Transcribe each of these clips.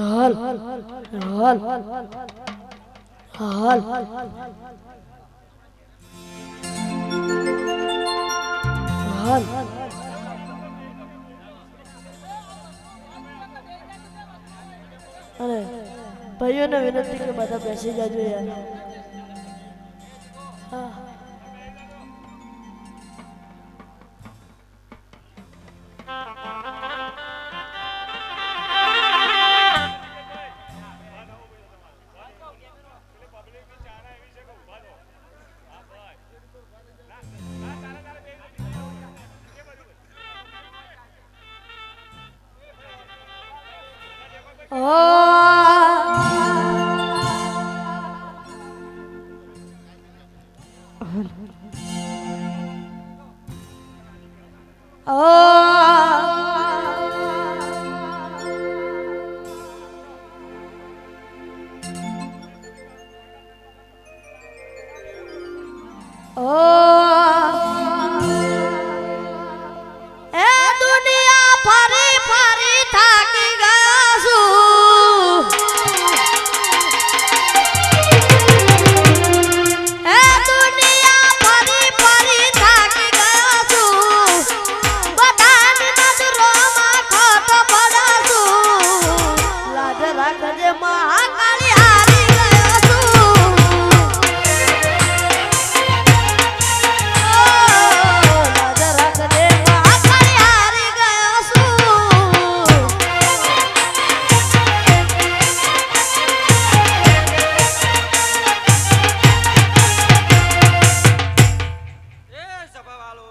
હાલ. હાલ. હાલ. હાલ. અરે ભાઈઓને વિનંતી કે બધા બેસી જાજો યાર. 哦。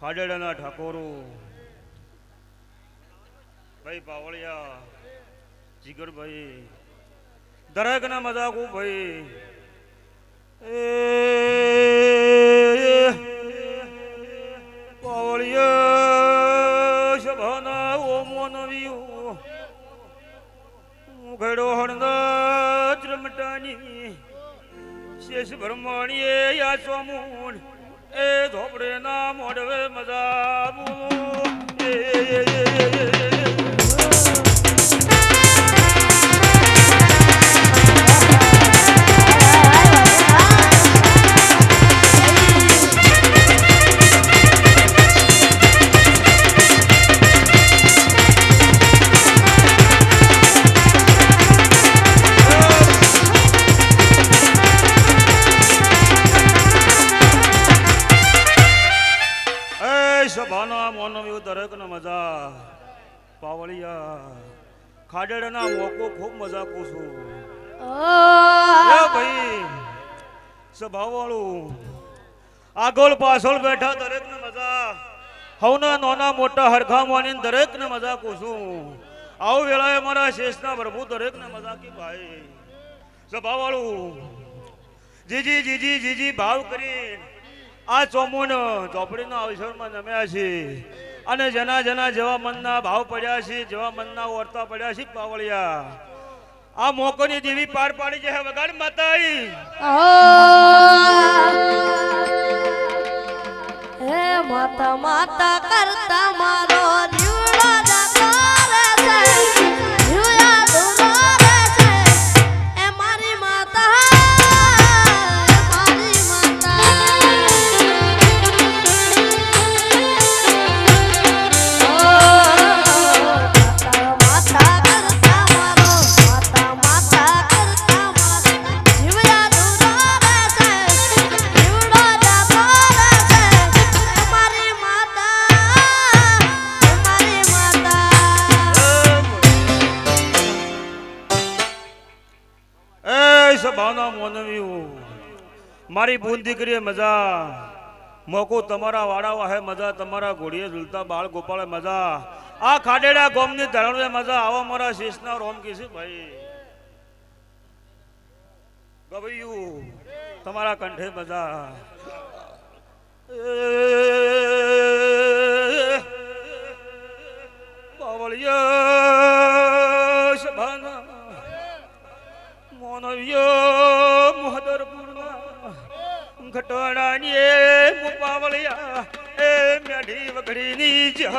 ખાડેડાના ઠાકોરો. ભાઈ પાવળિયા જીગરભાઈ, દરેકના મજાકુ ભાઈ. એ પાવળિયા સભાના ઓમો નવ્યો ઘડો હણદા ચમટાની. શેષ બ્રહ્માણીએ યા સ્વામૂણ એ ધોપડે ના મોડવે મજા પાવળિયા ખાડેડના મોકો ખૂબ મજા પૂછું એ ભાઈ વાળું આગળ પાછળ બેઠા દરેક ને મજા. હવના નાના મોટા હરખા માની દરેક ને મજા પૂછું આવું વેળાએ મારા શેષના પ્રભુ દરેક ને મજા કે ભાઈ. સભાવાળું જીજી જીજી જીજી ભાવ કરી આ ચોમુન ચોપડીના અવસરમાં નમ્યા છે અને જના જના જેવા મનના ભાવ પડ્યા છે, જેવા મનના ઓરતા પડ્યા છે પાવળિયા આ મોકોની દેવી પાર પાડી છે વગાડ માતાઈ. હે માતા માતા કરતા મારો સભાના મોનવ્યું મારી બૂન દીકરીએ મજા મોકો તમારા વાળા હે મજા તમારા ઘોડીએ ઝૂલતા બાળ ગોપાળે મજા આ ખાડેડા ગોમની ધરણે મજા આવા મારા શેષના રોમ કે ભાઈ ગભૈયું તમારા કંઠે મજા બાવળિયા સભાના મોનવ્ય મોહદરપુરના ઘટોડાની એ મુપાવળિયા એ મેઢી એ.